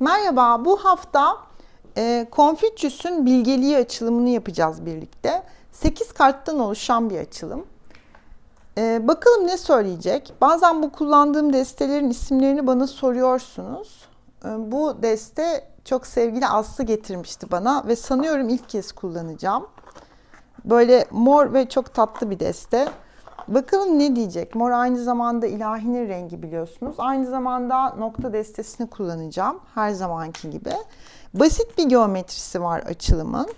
Merhaba, bu hafta e, Confucius'un bilgeliği açılımını yapacağız birlikte. 8 karttan oluşan bir açılım. E, bakalım ne söyleyecek? Bazen bu kullandığım destelerin isimlerini bana soruyorsunuz. E, bu deste çok sevgili Aslı getirmişti bana ve sanıyorum ilk kez kullanacağım. Böyle mor ve çok tatlı bir deste. Bakalım ne diyecek? Mor aynı zamanda ilahinin rengi biliyorsunuz. Aynı zamanda nokta destesini kullanacağım. Her zamanki gibi. Basit bir geometrisi var açılımın.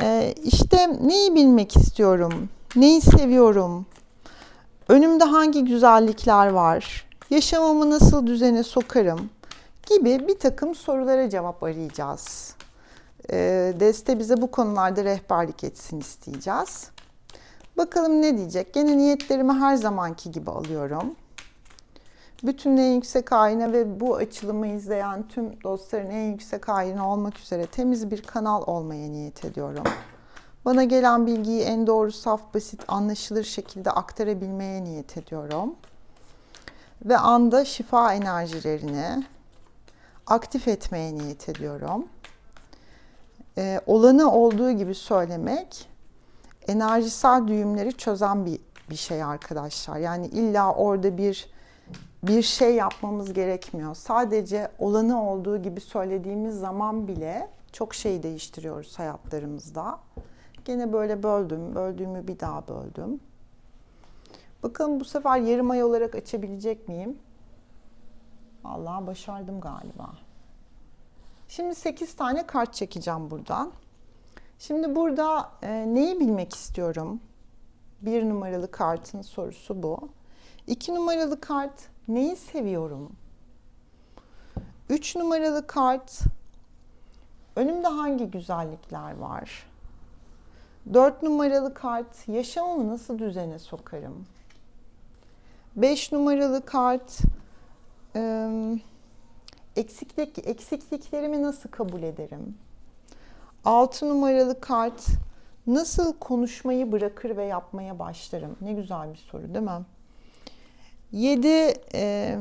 Ee, işte neyi bilmek istiyorum? Neyi seviyorum? Önümde hangi güzellikler var? Yaşamamı nasıl düzene sokarım? Gibi bir takım sorulara cevap arayacağız. Ee, deste bize bu konularda rehberlik etsin isteyeceğiz. Bakalım ne diyecek? Gene niyetlerimi her zamanki gibi alıyorum. Bütün en yüksek ayna ve bu açılımı izleyen tüm dostların en yüksek ayna olmak üzere temiz bir kanal olmaya niyet ediyorum. Bana gelen bilgiyi en doğru, saf, basit, anlaşılır şekilde aktarabilmeye niyet ediyorum. Ve anda şifa enerjilerini aktif etmeye niyet ediyorum. Ee, olanı olduğu gibi söylemek enerjisel düğümleri çözen bir bir şey arkadaşlar. Yani illa orada bir bir şey yapmamız gerekmiyor. Sadece olanı olduğu gibi söylediğimiz zaman bile çok şey değiştiriyoruz hayatlarımızda. Gene böyle böldüm, böldüğümü bir daha böldüm. Bakalım bu sefer yarım ay olarak açabilecek miyim? Allah başardım galiba. Şimdi 8 tane kart çekeceğim buradan. Şimdi burada e, neyi bilmek istiyorum? Bir numaralı kartın sorusu bu. İki numaralı kart neyi seviyorum? Üç numaralı kart önümde hangi güzellikler var? Dört numaralı kart yaşamımı nasıl düzene sokarım? Beş numaralı kart eksiklik, eksikliklerimi nasıl kabul ederim? 6 numaralı kart nasıl konuşmayı bırakır ve yapmaya başlarım? Ne güzel bir soru değil mi? 7 e,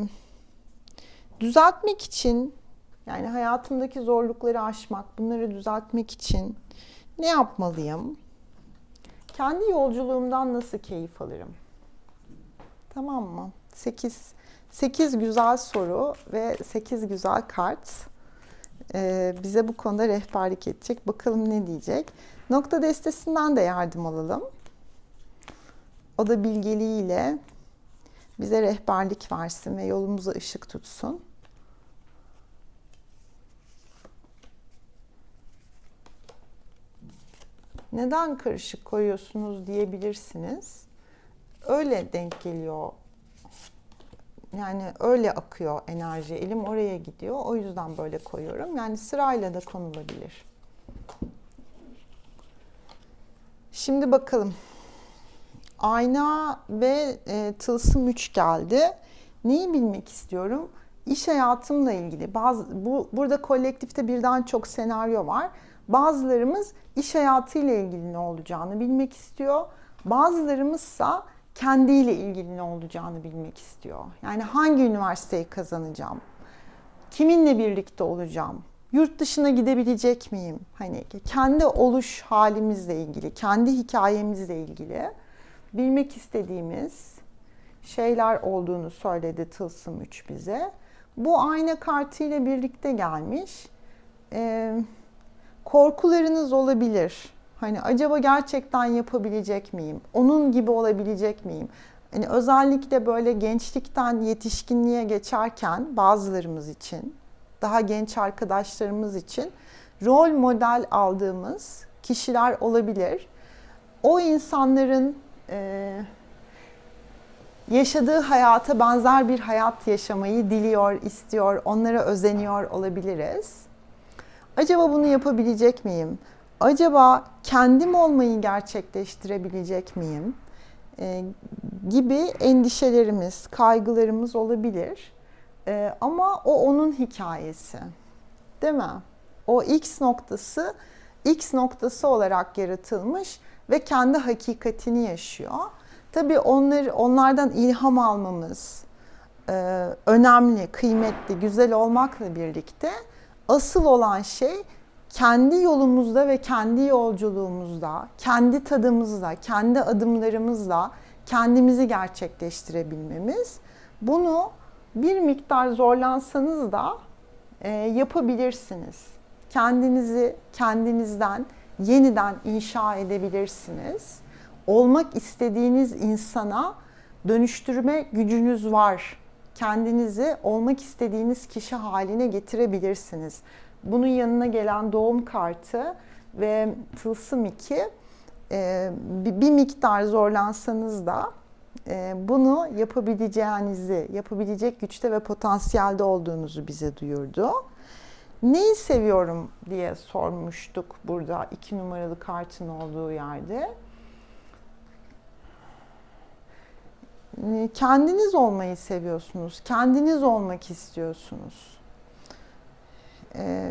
düzeltmek için yani hayatımdaki zorlukları aşmak, bunları düzeltmek için ne yapmalıyım? Kendi yolculuğumdan nasıl keyif alırım? Tamam mı? 8 8 güzel soru ve 8 güzel kart e, bize bu konuda rehberlik edecek. Bakalım ne diyecek. Nokta destesinden de yardım alalım. O da bilgeliğiyle bize rehberlik versin ve yolumuza ışık tutsun. Neden karışık koyuyorsunuz diyebilirsiniz. Öyle denk geliyor yani öyle akıyor enerji. Elim oraya gidiyor. O yüzden böyle koyuyorum. Yani sırayla da konulabilir. Şimdi bakalım. Ayna ve e, tılsım 3 geldi. Neyi bilmek istiyorum? İş hayatımla ilgili. Bazı bu burada kolektifte birden çok senaryo var. Bazılarımız iş hayatıyla ilgili ne olacağını bilmek istiyor. Bazılarımızsa kendiyle ilgili ne olacağını bilmek istiyor. Yani hangi üniversiteyi kazanacağım? Kiminle birlikte olacağım? Yurt dışına gidebilecek miyim? Hani kendi oluş halimizle ilgili, kendi hikayemizle ilgili bilmek istediğimiz şeyler olduğunu söyledi Tılsım 3 bize. Bu ayna kartı ile birlikte gelmiş. Ee, korkularınız olabilir Hani acaba gerçekten yapabilecek miyim? Onun gibi olabilecek miyim? Hani özellikle böyle gençlikten yetişkinliğe geçerken bazılarımız için, daha genç arkadaşlarımız için rol model aldığımız kişiler olabilir. O insanların e, yaşadığı hayata benzer bir hayat yaşamayı diliyor, istiyor, onlara özeniyor olabiliriz. Acaba bunu yapabilecek miyim? Acaba kendim olmayı gerçekleştirebilecek miyim? E, gibi endişelerimiz, kaygılarımız olabilir. E, ama o onun hikayesi. Değil mi? O X noktası X noktası olarak yaratılmış ve kendi hakikatini yaşıyor. Tabii onlar, onlardan ilham almamız, e, önemli, kıymetli, güzel olmakla birlikte asıl olan şey kendi yolumuzda ve kendi yolculuğumuzda, kendi tadımızla, kendi adımlarımızla kendimizi gerçekleştirebilmemiz. Bunu bir miktar zorlansanız da e, yapabilirsiniz. Kendinizi kendinizden yeniden inşa edebilirsiniz. Olmak istediğiniz insana dönüştürme gücünüz var. Kendinizi olmak istediğiniz kişi haline getirebilirsiniz. Bunun yanına gelen doğum kartı ve tılsım 2 e, bir miktar zorlansanız da e, bunu yapabileceğinizi, yapabilecek güçte ve potansiyelde olduğunuzu bize duyurdu. Neyi seviyorum diye sormuştuk burada iki numaralı kartın olduğu yerde. Kendiniz olmayı seviyorsunuz, kendiniz olmak istiyorsunuz. Ee,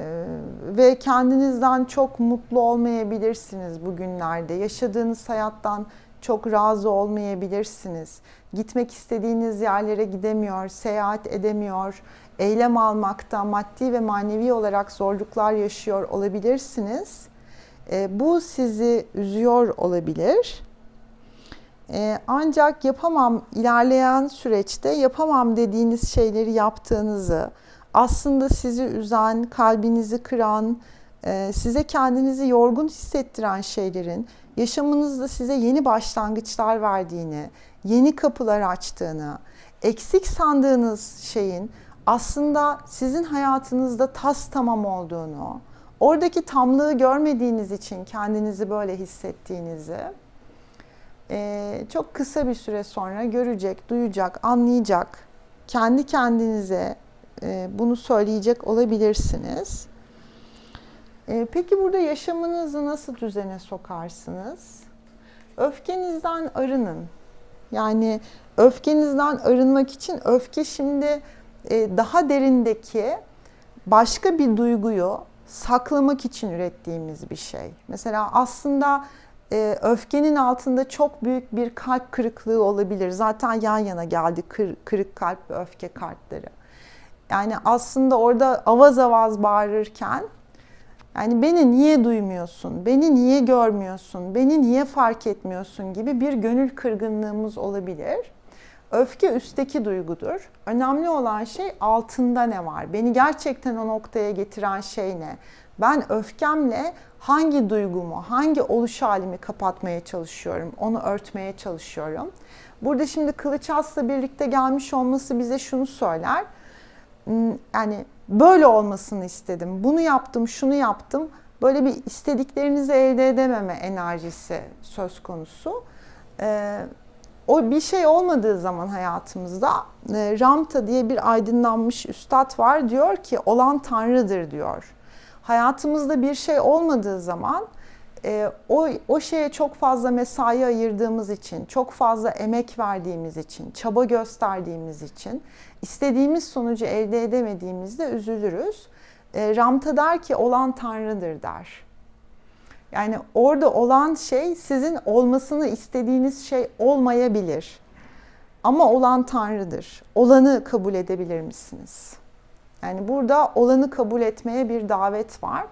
ve kendinizden çok mutlu olmayabilirsiniz bugünlerde. Yaşadığınız hayattan çok razı olmayabilirsiniz. Gitmek istediğiniz yerlere gidemiyor, seyahat edemiyor, eylem almakta maddi ve manevi olarak zorluklar yaşıyor olabilirsiniz. E, bu sizi üzüyor olabilir. E, ancak yapamam ilerleyen süreçte yapamam dediğiniz şeyleri yaptığınızı, aslında sizi üzen, kalbinizi kıran, e, size kendinizi yorgun hissettiren şeylerin yaşamınızda size yeni başlangıçlar verdiğini, yeni kapılar açtığını, eksik sandığınız şeyin aslında sizin hayatınızda tas tamam olduğunu, oradaki tamlığı görmediğiniz için kendinizi böyle hissettiğinizi e, çok kısa bir süre sonra görecek, duyacak, anlayacak, kendi kendinize e, bunu söyleyecek olabilirsiniz. E, peki burada yaşamınızı nasıl düzene sokarsınız? Öfkenizden arının. Yani öfkenizden arınmak için öfke şimdi e, daha derindeki başka bir duyguyu saklamak için ürettiğimiz bir şey. Mesela aslında e, öfkenin altında çok büyük bir kalp kırıklığı olabilir. Zaten yan yana geldi kır, kırık kalp ve öfke kartları. Yani aslında orada avaz avaz bağırırken yani beni niye duymuyorsun, beni niye görmüyorsun, beni niye fark etmiyorsun gibi bir gönül kırgınlığımız olabilir. Öfke üstteki duygudur. Önemli olan şey altında ne var? Beni gerçekten o noktaya getiren şey ne? Ben öfkemle hangi duygumu, hangi oluş halimi kapatmaya çalışıyorum, onu örtmeye çalışıyorum. Burada şimdi Kılıç As'la birlikte gelmiş olması bize şunu söyler. Yani böyle olmasını istedim, bunu yaptım, şunu yaptım. Böyle bir istediklerinizi elde edememe enerjisi söz konusu. Ee, o bir şey olmadığı zaman hayatımızda e, Ramta diye bir aydınlanmış üstad var diyor ki olan Tanrı'dır diyor. Hayatımızda bir şey olmadığı zaman e, o, o şeye çok fazla mesai ayırdığımız için, çok fazla emek verdiğimiz için, çaba gösterdiğimiz için istediğimiz sonucu elde edemediğimizde üzülürüz. E, Ramta der ki olan Tanrı'dır der. Yani orada olan şey sizin olmasını istediğiniz şey olmayabilir. Ama olan Tanrı'dır. Olanı kabul edebilir misiniz? Yani burada olanı kabul etmeye bir davet var.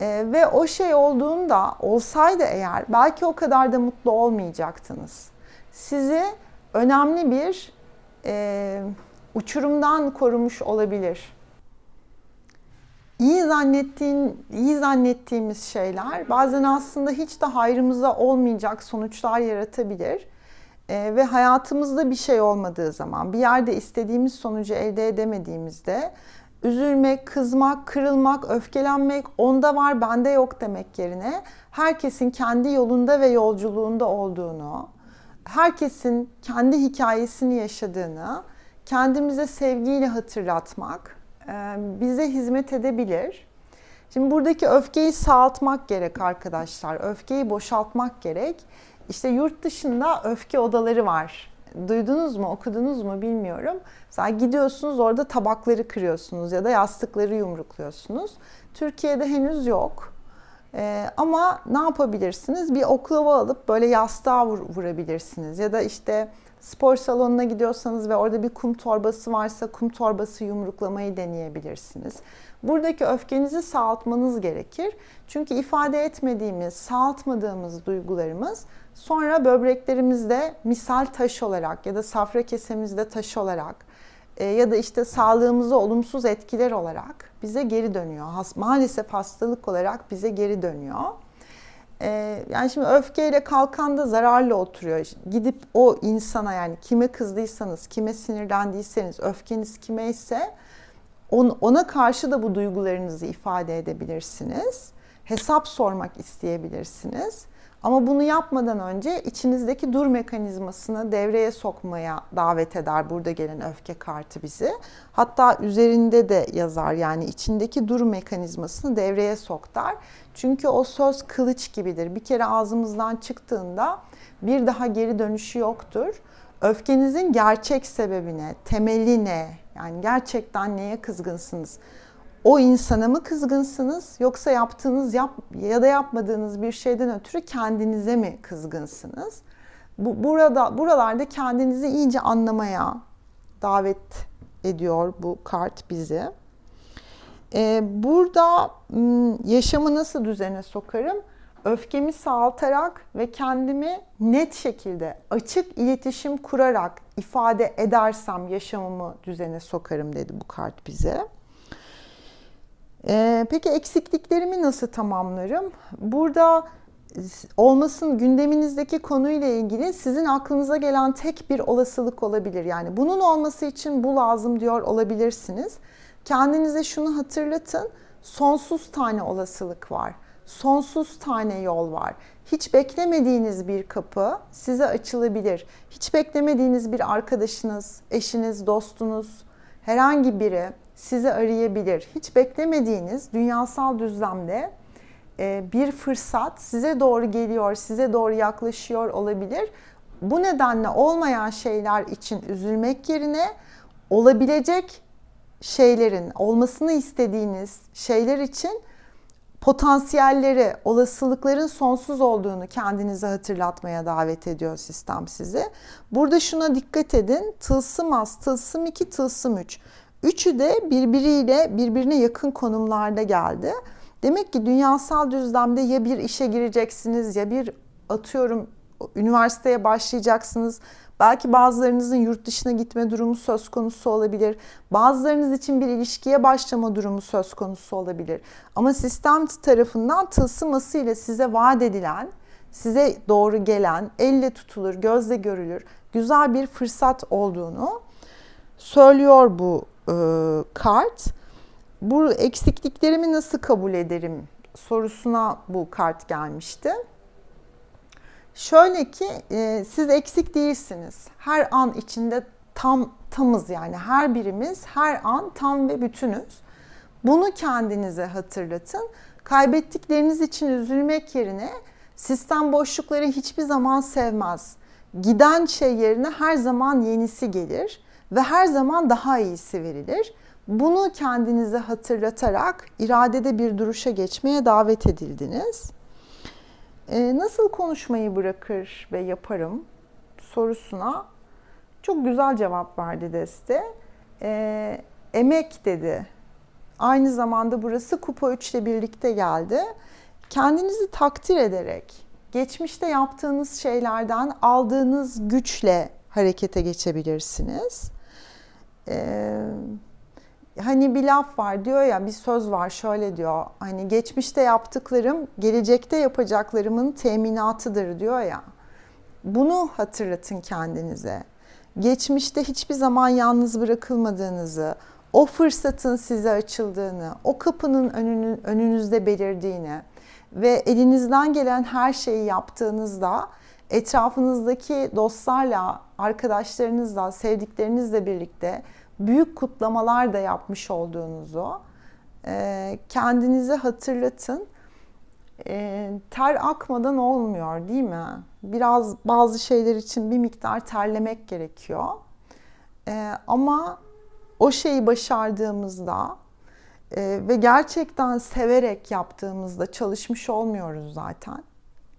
Ee, ve o şey olduğunda olsaydı eğer belki o kadar da mutlu olmayacaktınız. Sizi önemli bir e, uçurumdan korumuş olabilir iyi zannettiğin, iyi zannettiğimiz şeyler bazen aslında hiç de hayrımıza olmayacak sonuçlar yaratabilir. Ee, ve hayatımızda bir şey olmadığı zaman, bir yerde istediğimiz sonucu elde edemediğimizde üzülmek, kızmak, kırılmak, öfkelenmek, onda var bende yok demek yerine herkesin kendi yolunda ve yolculuğunda olduğunu, herkesin kendi hikayesini yaşadığını kendimize sevgiyle hatırlatmak bize hizmet edebilir. Şimdi buradaki öfkeyi sağaltmak gerek arkadaşlar. Öfkeyi boşaltmak gerek. İşte yurt dışında öfke odaları var. Duydunuz mu, okudunuz mu bilmiyorum. Mesela gidiyorsunuz orada tabakları kırıyorsunuz ya da yastıkları yumrukluyorsunuz. Türkiye'de henüz yok. Ee, ama ne yapabilirsiniz? Bir oklava alıp böyle yastığa vur, vurabilirsiniz. Ya da işte Spor salonuna gidiyorsanız ve orada bir kum torbası varsa kum torbası yumruklamayı deneyebilirsiniz. Buradaki öfkenizi sağaltmanız gerekir. Çünkü ifade etmediğimiz, sağaltmadığımız duygularımız sonra böbreklerimizde misal taş olarak ya da safra kesemizde taş olarak e, ya da işte sağlığımıza olumsuz etkiler olarak bize geri dönüyor. Maalesef hastalık olarak bize geri dönüyor. E, yani şimdi öfkeyle kalkan da zararlı oturuyor. Gidip o insana yani kime kızdıysanız, kime sinirlendiyseniz, öfkeniz kime ise ona karşı da bu duygularınızı ifade edebilirsiniz. Hesap sormak isteyebilirsiniz. Ama bunu yapmadan önce içinizdeki dur mekanizmasını devreye sokmaya davet eder burada gelen öfke kartı bizi. Hatta üzerinde de yazar yani içindeki dur mekanizmasını devreye sok der. Çünkü o söz kılıç gibidir. Bir kere ağzımızdan çıktığında bir daha geri dönüşü yoktur. Öfkenizin gerçek sebebine, temeli ne? Yani gerçekten neye kızgınsınız? O insana mı kızgınsınız yoksa yaptığınız yap ya da yapmadığınız bir şeyden ötürü kendinize mi kızgınsınız? Bu burada buralarda kendinizi iyice anlamaya davet ediyor bu kart bizi. Ee, burada yaşamı nasıl düzene sokarım? Öfkemi sağaltarak ve kendimi net şekilde açık iletişim kurarak ifade edersem yaşamımı düzene sokarım dedi bu kart bize. Ee, peki eksikliklerimi nasıl tamamlarım? Burada olmasın gündeminizdeki konuyla ilgili sizin aklınıza gelen tek bir olasılık olabilir. Yani bunun olması için bu lazım diyor olabilirsiniz. Kendinize şunu hatırlatın. Sonsuz tane olasılık var. Sonsuz tane yol var. Hiç beklemediğiniz bir kapı size açılabilir. Hiç beklemediğiniz bir arkadaşınız, eşiniz, dostunuz, herhangi biri sizi arayabilir. Hiç beklemediğiniz dünyasal düzlemde e, bir fırsat size doğru geliyor, size doğru yaklaşıyor olabilir. Bu nedenle olmayan şeyler için üzülmek yerine olabilecek şeylerin, olmasını istediğiniz şeyler için potansiyelleri, olasılıkların sonsuz olduğunu kendinize hatırlatmaya davet ediyor sistem sizi. Burada şuna dikkat edin. Tılsım az, tılsım 2, tılsım 3. Üçü de birbiriyle birbirine yakın konumlarda geldi. Demek ki dünyasal düzlemde ya bir işe gireceksiniz ya bir atıyorum üniversiteye başlayacaksınız. Belki bazılarınızın yurt dışına gitme durumu söz konusu olabilir. Bazılarınız için bir ilişkiye başlama durumu söz konusu olabilir. Ama sistem tarafından tılsıması ile size vaat edilen, size doğru gelen, elle tutulur, gözle görülür güzel bir fırsat olduğunu söylüyor bu e, kart. Bu eksikliklerimi nasıl kabul ederim sorusuna bu kart gelmişti. Şöyle ki e, siz eksik değilsiniz. Her an içinde tam tamız yani her birimiz her an tam ve bütünüz. Bunu kendinize hatırlatın. Kaybettikleriniz için üzülmek yerine sistem boşlukları hiçbir zaman sevmez. Giden şey yerine her zaman yenisi gelir ve her zaman daha iyisi verilir. Bunu kendinize hatırlatarak iradede bir duruşa geçmeye davet edildiniz. Ee, nasıl konuşmayı bırakır ve yaparım sorusuna çok güzel cevap verdi Deste. Ee, emek dedi. Aynı zamanda burası Kupa 3 ile birlikte geldi. Kendinizi takdir ederek, geçmişte yaptığınız şeylerden aldığınız güçle harekete geçebilirsiniz. Ee, hani bir laf var diyor ya bir söz var şöyle diyor hani geçmişte yaptıklarım gelecekte yapacaklarımın teminatıdır diyor ya. Bunu hatırlatın kendinize. Geçmişte hiçbir zaman yalnız bırakılmadığınızı, o fırsatın size açıldığını, o kapının önünün, önünüzde belirdiğini ve elinizden gelen her şeyi yaptığınızda etrafınızdaki dostlarla, arkadaşlarınızla, sevdiklerinizle birlikte büyük kutlamalar da yapmış olduğunuzu e, kendinize hatırlatın. E, ter akmadan olmuyor değil mi? Biraz bazı şeyler için bir miktar terlemek gerekiyor. E, ama o şeyi başardığımızda ve gerçekten severek yaptığımızda çalışmış olmuyoruz zaten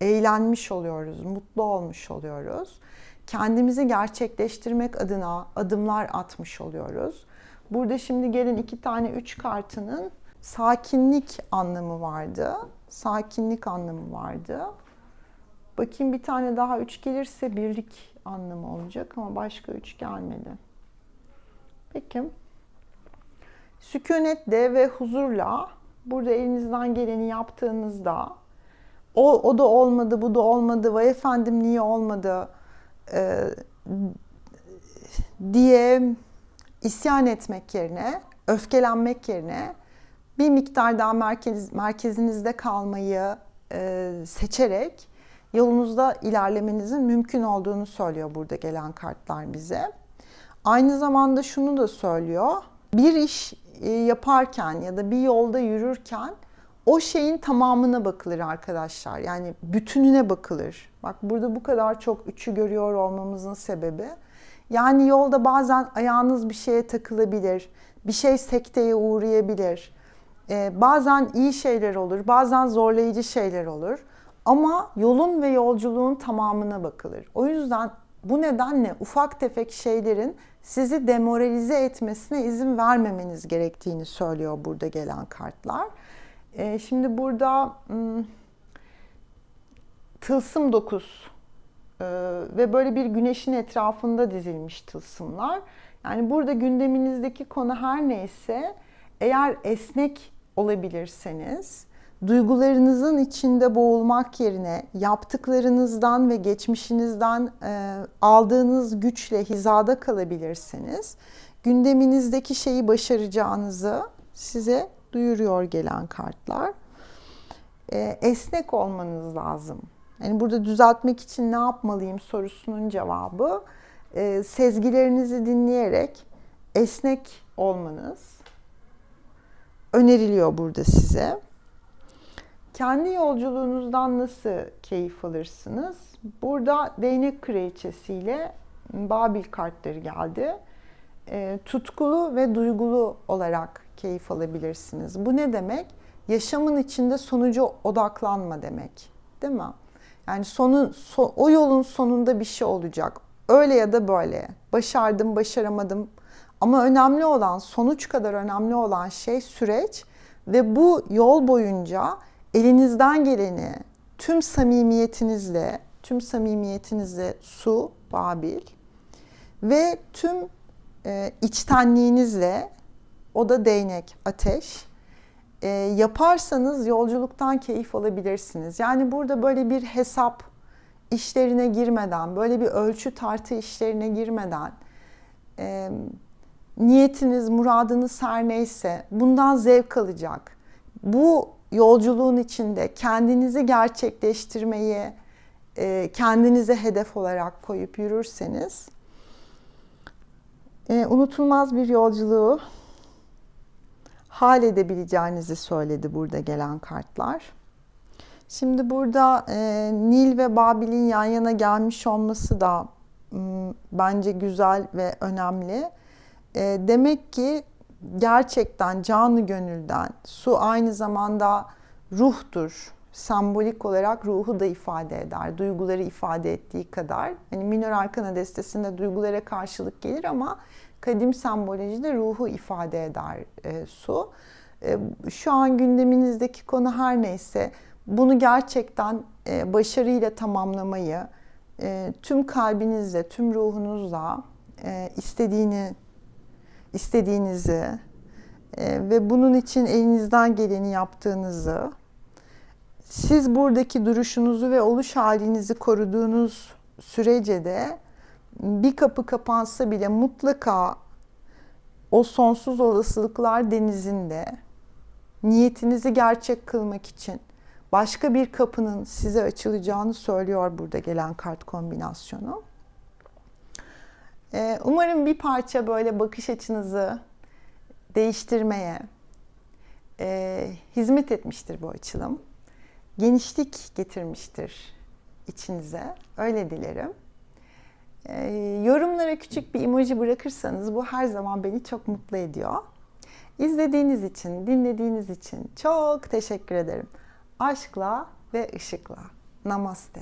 eğlenmiş oluyoruz, mutlu olmuş oluyoruz. kendimizi gerçekleştirmek adına adımlar atmış oluyoruz. Burada şimdi gelen iki tane üç kartının sakinlik anlamı vardı. Sakinlik anlamı vardı. Bakayım bir tane daha üç gelirse birlik anlamı olacak ama başka üç gelmedi. Peki. Sükunetle ve huzurla burada elinizden geleni yaptığınızda o, o da olmadı, bu da olmadı, vay efendim niye olmadı e, diye isyan etmek yerine, öfkelenmek yerine bir miktar daha merkez, merkezinizde kalmayı e, seçerek yolunuzda ilerlemenizin mümkün olduğunu söylüyor burada gelen kartlar bize. Aynı zamanda şunu da söylüyor. Bir iş e, yaparken ya da bir yolda yürürken o şeyin tamamına bakılır arkadaşlar. Yani bütününe bakılır. Bak burada bu kadar çok üçü görüyor olmamızın sebebi. Yani yolda bazen ayağınız bir şeye takılabilir. Bir şey sekteye uğrayabilir. Ee, bazen iyi şeyler olur, bazen zorlayıcı şeyler olur. Ama yolun ve yolculuğun tamamına bakılır. O yüzden bu nedenle ufak tefek şeylerin sizi demoralize etmesine izin vermemeniz gerektiğini söylüyor burada gelen kartlar. Ee, şimdi burada hmm, tılsım 9 ee, ve böyle bir güneşin etrafında dizilmiş tılsımlar. Yani burada gündeminizdeki konu her neyse eğer esnek olabilirseniz duygularınızın içinde boğulmak yerine yaptıklarınızdan ve geçmişinizden e, aldığınız güçle hizada kalabilirsiniz. Gündeminizdeki şeyi başaracağınızı size duyuruyor gelen kartlar. E, esnek olmanız lazım. Yani burada düzeltmek için ne yapmalıyım sorusunun cevabı e, sezgilerinizi dinleyerek esnek olmanız öneriliyor burada size. Kendi yolculuğunuzdan nasıl keyif alırsınız? Burada değnek kraliçesiyle Babil kartları geldi. E, tutkulu ve duygulu olarak keyif alabilirsiniz. Bu ne demek? Yaşamın içinde sonucu odaklanma demek. Değil mi? Yani sonu so, o yolun sonunda bir şey olacak. Öyle ya da böyle. Başardım, başaramadım. Ama önemli olan, sonuç kadar önemli olan şey süreç ve bu yol boyunca elinizden geleni tüm samimiyetinizle, tüm samimiyetinizle su, Babil ve tüm e, içtenliğinizle o da değnek, ateş e, yaparsanız yolculuktan keyif alabilirsiniz. Yani burada böyle bir hesap işlerine girmeden, böyle bir ölçü tartı işlerine girmeden e, niyetiniz, muradınız her neyse bundan zevk alacak. Bu yolculuğun içinde kendinizi gerçekleştirmeyi e, kendinize hedef olarak koyup yürürseniz e, unutulmaz bir yolculuğu hal edebileceğinizi söyledi burada gelen kartlar. Şimdi burada e, Nil ve Babil'in yan yana gelmiş olması da m, bence güzel ve önemli. E, demek ki gerçekten canı gönülden su aynı zamanda ruhtur. Sembolik olarak ruhu da ifade eder. Duyguları ifade ettiği kadar. Hani minor arkana destesinde duygulara karşılık gelir ama kadim sembolojide ruhu ifade eder e, su. E, şu an gündeminizdeki konu her neyse bunu gerçekten e, başarıyla tamamlamayı e, tüm kalbinizle, tüm ruhunuzla e, istediğini istediğinizi e, ve bunun için elinizden geleni yaptığınızı siz buradaki duruşunuzu ve oluş halinizi koruduğunuz sürece de bir kapı kapansa bile mutlaka o sonsuz olasılıklar denizinde niyetinizi gerçek kılmak için başka bir kapının size açılacağını söylüyor burada gelen kart kombinasyonu. Ee, umarım bir parça böyle bakış açınızı değiştirmeye e, hizmet etmiştir bu açılım. Genişlik getirmiştir içinize. Öyle dilerim. E, yorumlara küçük bir emoji bırakırsanız bu her zaman beni çok mutlu ediyor. İzlediğiniz için, dinlediğiniz için çok teşekkür ederim. Aşkla ve ışıkla. Namaste.